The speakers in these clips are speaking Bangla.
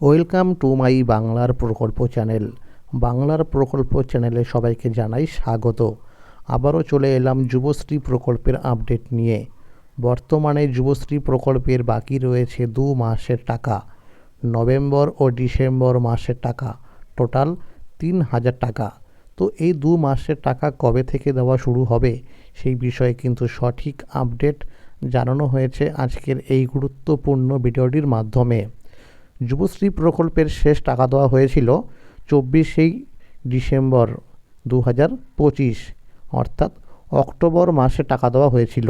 ওয়েলকাম টু মাই বাংলার প্রকল্প চ্যানেল। বাংলার প্রকল্প চ্যানেলে সবাইকে জানাই স্বাগত। আবারও চলে এলাম যুবশ্রী প্রকল্পের আপডেট নিয়ে। বর্তমানে যুবশ্রী প্রকল্পের বাকি রয়েছে দু মাসের টাকা। নভেম্বর ও ডিসেম্বর মাসের টাকা। টোটাল তিন হাজার টাকা। তো এই দু মাসের টাকা কবে থেকে দেওয়া শুরু হবে সেই বিষয়ে কিন্তু সঠিক আপডেট জানানো হয়েছে আজকের এই গুরুত্বপূর্ণ ভিডিওটির মাধ্যমে। যুবশ্রী প্রকল্পের শেষ টাকা দেওয়া হয়েছিল চব্বিশেই ডিসেম্বর দু হাজার পঁচিশ, অর্থাৎ অক্টোবর মাসে টাকা দেওয়া হয়েছিল।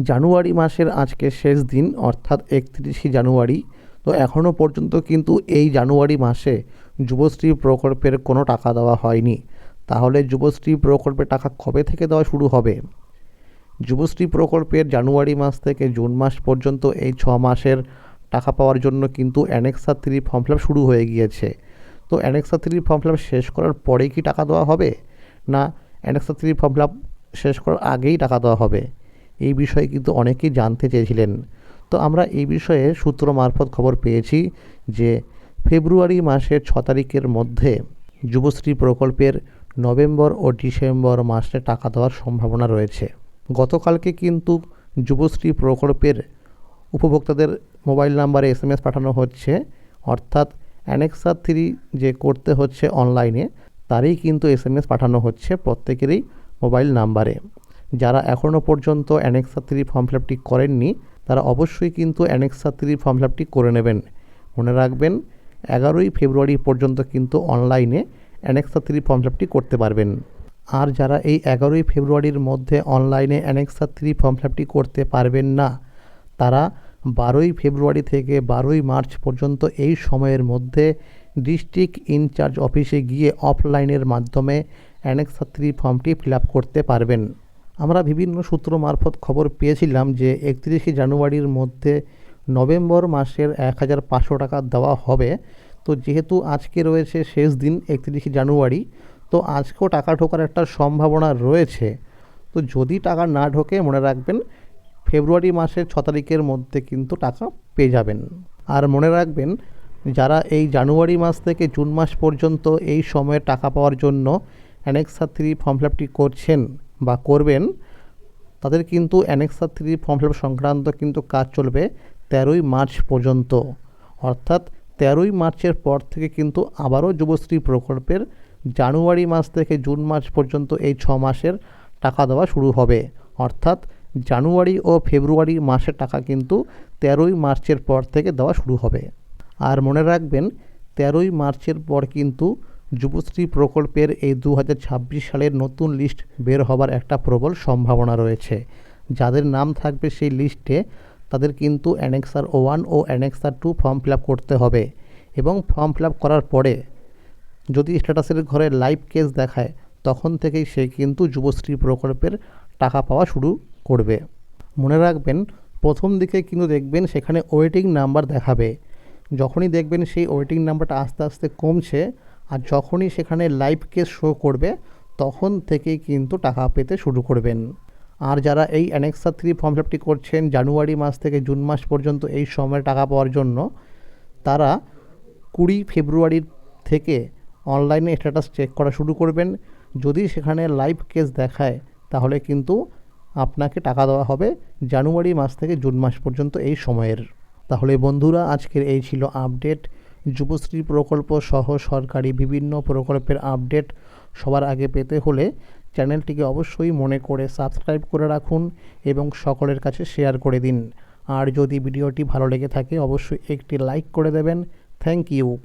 জানুয়ারি মাসের আজকে শেষ দিন, অর্থাৎ একত্রিশে জানুয়ারি। তো এখনও পর্যন্ত কিন্তু এই জানুয়ারি মাসে যুবশ্রী প্রকল্পের কোনো টাকা দেওয়া হয়নি। তাহলে যুবশ্রী প্রকল্পের টাকা কবে থেকে দেওয়া শুরু হবে? যুবশ্রী প্রকল্পের জানুয়ারি মাস থেকে জুন মাস পর্যন্ত এই ছ মাসের টাকা পাওয়ার জন্য কিন্তু অ্যানেক্সা থ্রি ফর্ম ফিল শুরু হয়ে গিয়েছে। তো অ্যানেক্সা থ্রি ফর্ম ফিল শেষ করার পরেই কি টাকা দেওয়া হবে? না অ্যানেক্সা থ্রি ফর্ম ফিল শেষ করার আগেই টাকা দেওয়া হবে? এই বিষয়ে কিন্তু অনেকেই জানতে চেয়েছিলেন। তো আমরা এই বিষয়ে সূত্র মারফত খবর পেয়েছি যে ফেব্রুয়ারি মাসের ছ তারিখের মধ্যে যুবশ্রী প্রকল্পের নভেম্বর ও ডিসেম্বর মাসে টাকা দেওয়ার সম্ভাবনা রয়েছে। গতকালকে কিন্তু যুবশ্রী প্রকল্পের উপভোক্তাদের মোবাইল নাম্বারে এস এম এস পাঠানো হচ্ছে, অর্থাৎ অ্যানেক্সা থ্রি যে করতে হচ্ছে অনলাইনে, তারই কিন্তু এস এম এস পাঠানো হচ্ছে প্রত্যেকেরই মোবাইল নাম্বারে। যারা এখনও পর্যন্ত অ্যানেক্সা থ্রি ফর্ম ফিল আপটি করেননি, তারা অবশ্যই কিন্তু অ্যানেক্সা থ্রি ফর্ম ফিল আপটি করে নেবেন। মনে রাখবেন, এগারোই ফেব্রুয়ারি পর্যন্ত কিন্তু অনলাইনে অ্যানেক্সা থ্রি ফর্ম ফিল আপটি করতে পারবেন। আর যারা এই এগারোই ফেব্রুয়ারির মধ্যে অনলাইনে অ্যানেক্সা থ্রি ফর্ম ফিল আপটি করতে পারবেন না তারা বারোই ফেব্রুয়ারি থেকে বারোই মার্চ পর্যন্ত এই সময়ের মধ্যে ডিস্ট্রিক্ট ইনচার্জ অফিসে গিয়ে অফলাইনের মাধ্যমে অ্যানেক্সা থ্রি ফর্মটি ফিল করতে পারবেন। আমরা বিভিন্ন সূত্র মারফত খবর পেয়েছিলাম যে একত্রিশে জানুয়ারির মধ্যে নভেম্বর মাসের এক হাজার পাঁচশো টাকা দেওয়া হবে। তো যেহেতু আজকে রয়েছে শেষ দিন একত্রিশে জানুয়ারি, তো আজকেও টাকা ঢোকার একটা সম্ভাবনা রয়েছে। তো যদি টাকা না ঢোকে, মনে রাখবেন ফেব্রুয়ারি মাসের ছ তারিখের মধ্যে কিন্তু টাকা পেয়ে যাবেন। আর মনে রাখবেন, যারা এই জানুয়ারি মাস থেকে জুন মাস পর্যন্ত এই সময়ে টাকা পাওয়ার জন্য অ্যানেক্সা থ্রি ফর্ম ফিল আপটি করছেন বা করবেন, তাদের কিন্তু annexure three form fill up সংক্রান্ত কিন্তু কাজ চলবে তেরোই মার্চ পর্যন্ত। অর্থাৎ তেরোই মার্চের পর থেকে কিন্তু আবারও যুবশ্রী প্রকল্পের জানুয়ারি মাস থেকে জুন মাস পর্যন্ত এই ছ মাসের টাকা দেওয়া শুরু হবে। অর্থাৎ জানুয়ারি ও ফেব্রুয়ারি মাসের টাকা কিন্তু তেরোই মার্চের পর থেকে দেওয়া শুরু হবে। আর মনে রাখবেন, তেরোই মার্চের পর কিন্তু যুবশ্রী প্রকল্পের এই দু হাজার ছাব্বিশ সালের নতুন লিস্ট বের হবার একটা প্রবল সম্ভাবনা রয়েছে। যাদের নাম থাকবে সেই লিস্টে তাদের কিন্তু অ্যানেক্সার ওয়ান ও অ্যানেক্সার টু ফর্ম ফিল করতে হবে এবং ফর্ম ফিল করার পরে যদি স্ট্যাটাসের ঘরে লাইভ কেস দেখায়, তখন থেকেই সে কিন্তু যুবশ্রী প্রকল্পের টাকা পাওয়া শুরু করবে মনে রাখবেন, প্রথম দিকে কিন্তু দেখবেন সেখানে ওয়েটিং নাম্বার দেখাবে। যখনই দেখবেন সেই ওয়েটিং নাম্বারটা আস্তে আস্তে কমছে আর যখনই সেখানে লাইভ কেস শো করবে, তখন থেকেই কিন্তু টাকা পেতে শুরু করবেন। আর যারা এই অ্যানেক্সা থ্রি ফর্ম ফিল আপটি করছেন, জানুয়ারি মাস থেকে জুন মাস পর্যন্ত এই সময় টাকা পাওয়ার জন্য, তারা কুড়ি ফেব্রুয়ারির থেকে অনলাইনে স্ট্যাটাস চেক করা শুরু করবেন। যদি সেখানে লাইভ কেস দেখায়, তাহলে কিন্তু আপনাকে টাকা দেওয়া হবে জানুয়ারি মাস থেকে জুন মাস পর্যন্ত এই সময়ের। তাহলে বন্ধুরা, আজকের এই ছিল আপডেট। যুবশ্রী প্রকল্প সহ সরকারি বিভিন্ন প্রকল্পের আপডেট সবার আগে পেতে হলে চ্যানেলটিকে অবশ্যই মনে করে সাবস্ক্রাইব করে রাখুন এবং সকলের কাছে শেয়ার করে দিন। আর যদি ভিডিওটি ভালো লেগে থাকে, অবশ্যই একটি লাইক করে দেবেন। Thank you.